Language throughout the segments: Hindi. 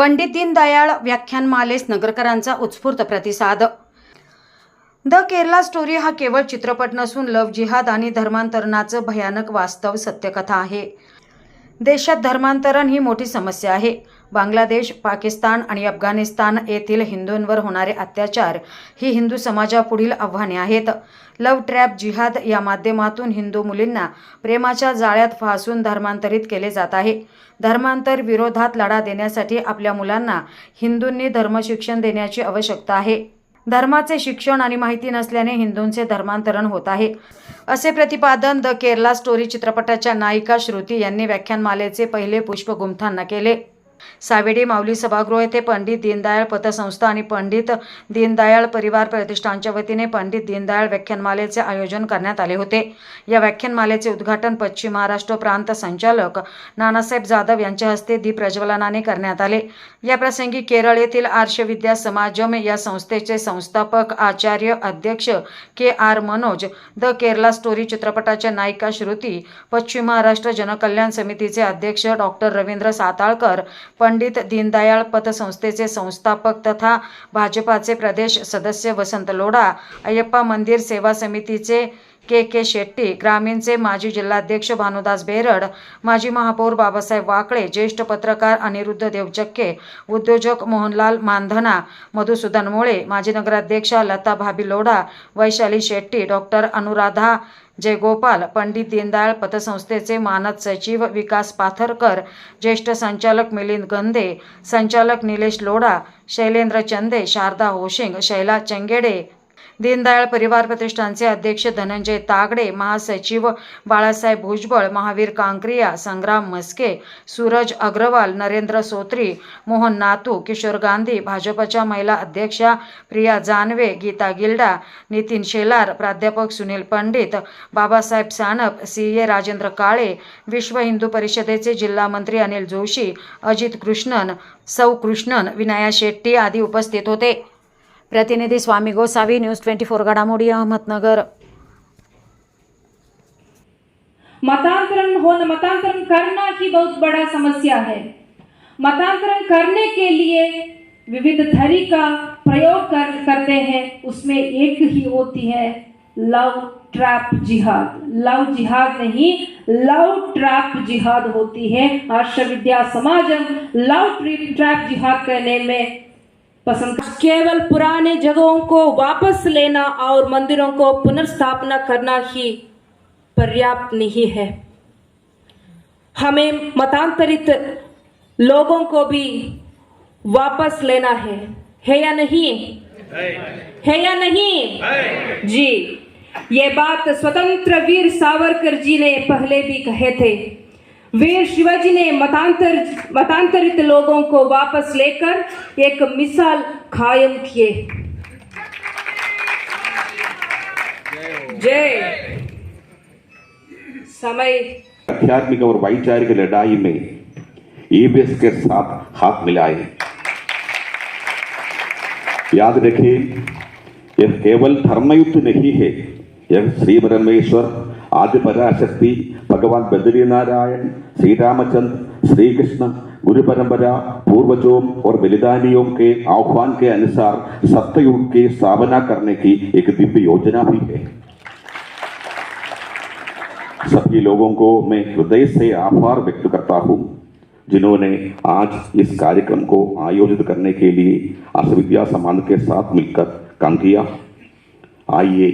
पंडित दीनदयाळ व्याख्यानमालेस नगरकरांचा उत्स्फूर्त प्रतिसाद. द केरला स्टोरी हा केवळ चित्रपट नसून लव जिहाद आणि धर्मांतरणाचं भयानक वास्तव सत्यकथा आहे. देशात धर्मांतरण ही मोठी समस्या आहे. बांगलादेश पाकिस्तान आणि अफगाणिस्तान येथील हिंदूंवर होणारे अत्याचार ही हिंदू समाजापुढील आव्हाने आहेत. लव ट्रॅप जिहाद या माध्यमातून हिंदू मुलींना प्रेमाच्या जाळ्यात फासून धर्मांतरित केले जात आहे. धर्मांतर विरोधात लढा देण्यासाठी आपल्या मुलांना हिंदूंनी धर्मशिक्षण देण्याची आवश्यकता आहे. धर्माचे शिक्षण आणि माहिती नसल्याने हिंदूंचे धर्मांतरण होत आहे. असे प्रतिपादन द केरला स्टोरी चित्रपटाच्या नायिका श्रुती यांनी व्याख्यानमालेचे पहिले पुष्प गुंफताना केले. सावेडी माऊली सभागृह येथे पंडित दीनदयाळ पतसंस्था आणि पंडित दीनदयाळ परिवार प्रतिष्ठानच्या वतीने पंडित दीनदयाळ व्याख्यानमालेचे आयोजन करण्यात आले होते. या व्याख्यानमालेचे उद्घाटन पश्चिम महाराष्ट्र प्रांत संचालक नानासाहेब जाधव यांच्या हस्ते दीप प्रज्वलनाने करण्यात आले. या प्रसंगी केरळ येथील आर्षविद्या समाजम या संस्थेचे संस्थापक आचार्य अध्यक्ष K R Manoj the Kerala story चित्रपटाच्या नायिका श्रुती पश्चिम महाराष्ट्र जनकल्याण समितीचे अध्यक्ष डॉक्टर रवींद्र साताळकर पंडित दीनदयाळ पतसंस्थेचे संस्थापक तथा भाजपाचे प्रदेश सदस्य वसंत लोढा अय्यप्पा मंदिर सेवा समितीचे के के शेट्टी ग्रामीणचे माजी जिल्हाध्यक्ष भानुदास बेरड माजी महापौर बाबासाहेब वाकळे ज्येष्ठ पत्रकार अनिरुद्ध देवचक्के उद्योजक मोहनलाल मानधना मधुसूदन मोळे माजी नगराध्यक्षा लता भाभी लोढा वैशाली शेट्टी डॉक्टर अनुराधा जयगोपाल पंडित दीनदयाळ पतसंस्थेचे मानद सचिव विकास पाथरकर ज्येष्ठ संचालक मिलिंद गंधे संचालक निलेश लोढा शैलेंद्र चंदे शारदा होशिंग शैला चंगेडे दीनदयाळ परिवार प्रतिष्ठानचे अध्यक्ष धनंजय तागडे महासचिव बाळासाहेब भुजबळ महावीर कांक्रिया संग्राम मस्के सूरज अग्रवाल नरेंद्र सोत्री मोहन नातू किशोर गांधी भाजपच्या महिला अध्यक्षा प्रिया जानवे गीता गिल्डा नितीन शेलार प्राध्यापक सुनील पंडित बाबासाहेब सानप सी ए राजेंद्र काळे विश्व हिंदू परिषदेचे जिल्हा मंत्री अनिल जोशी अजित कृष्णन सौ कृष्णन विनाया शेट्टी आदी उपस्थित होते. प्रतिनिधी Swami Gosavi news twenty four घडामोडी अहमदनगर. मतांतरण होना मतांतरण करना ही बहुत बड़ा समस्या है। मतांतरण करने के लिए विविध धरी का प्रयोग कर, करते हैं। उसमें एक ही होती है लव ट्रैप जिहाद। लव जिहाद नहीं लव ट्रैप जिहाद होती है। आर्ष विद्या समाजम लव ट्रैप जिहाद करने में पसंद केवल पुराने जगहों को वापस लेना और मंदिरों को पुनर्स्थापना करना ही पर्याप्त नहीं है। हमें मतांतरित लोगों को भी वापस लेना है। है या नहीं? है या नहीं? जी। ये बात स्वतंत्र वीर सावरकर जी ने पहले भी कहे थे। वीर शिवाजी ने मतांतर, मतांतरित लोगों को वापस लेकर एक मिसाल कायम किए। जय। समय। आध्यात्मिक और वैचारिक लड़ाई में ईबीएस के साथ हाथ मिलाए। याद रखिए यह केवल धर्मयुद्ध नहीं है, यह श्री परमेश्वर आदि भगवान बद्रीनारायण श्री रामचंद्र श्री कृष्ण गुरु परंपरा पूर्वजों और बलिदानियों के आह्वान के अनुसार सत्ययुग की स्थापना करने की एक दिव्य योजना भी है सभी लोगों को मैं हृदय से आभार व्यक्त करता हूँ जिन्होंने आज इस कार्यक्रम को आयोजित करने के लिए आर्ष विद्या समाज के साथ मिलकर काम किया आइए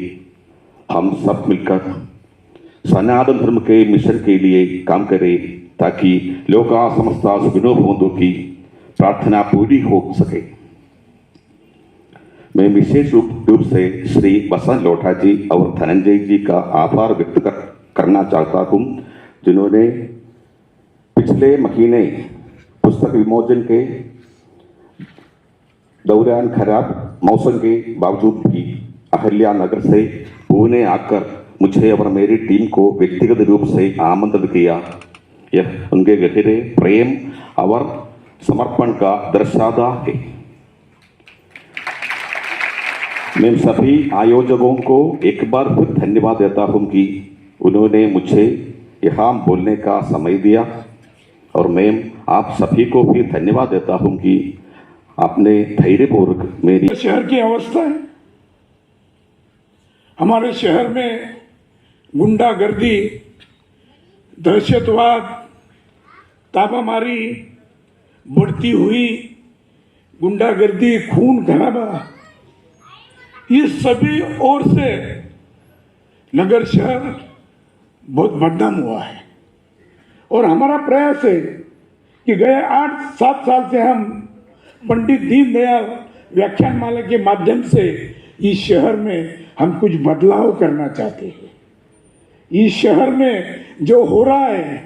हम सब मिलकर सनातन धर्म के मिशन के लिए काम करें ताकि लोका समस्ता सुखिनो भवंतु की प्रार्थना पूरी हो सके मैं विशेष रूप से श्री बसंत लोठा जी और धनंजय जी का आभार व्यक्त कर, करना चाहता हूँ जिन्होंने पिछले महीने पुस्तक विमोचन के दौरान खराब मौसम के बावजूद भी अहल्या नगर से पुणे आकर मुझे और मेरी टीम को व्यक्तिगत रूप से आमंत्रित किया यह उनके गहरे प्रेम और समर्पण का दर्शाता है मैं सभी आयोजकों को एक बार फिर धन्यवाद देता हूँ कि उन्होंने मुझे यहाँ बोलने का समय दिया और मैं आप सभी को भी धन्यवाद देता हूँ कि आपने धैर्यपूर्वक मेरी शहर की अवस्था है हमारे शहर में गुंडागर्दी, दहशतवाद ताबामारी बढ़ती हुई, गुंडागर्दी, खून खराबा, ये सभी ओर से नगर शहर बहुत बदनाम हुआ है। और हमारा प्रयास है कि गए आठ, सात साल से हम पंडित दीनदयाल व्याख्यान माला के माध्यम से इस शहर में हम कुछ बदलाव करना चाहते हैं। इस शहर में जो हो रहा है,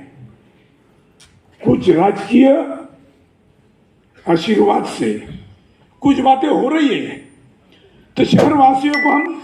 कुछ राजकीय आशीर्वाद से, कुछ बातें हो रही है तो शहरवासियों को हम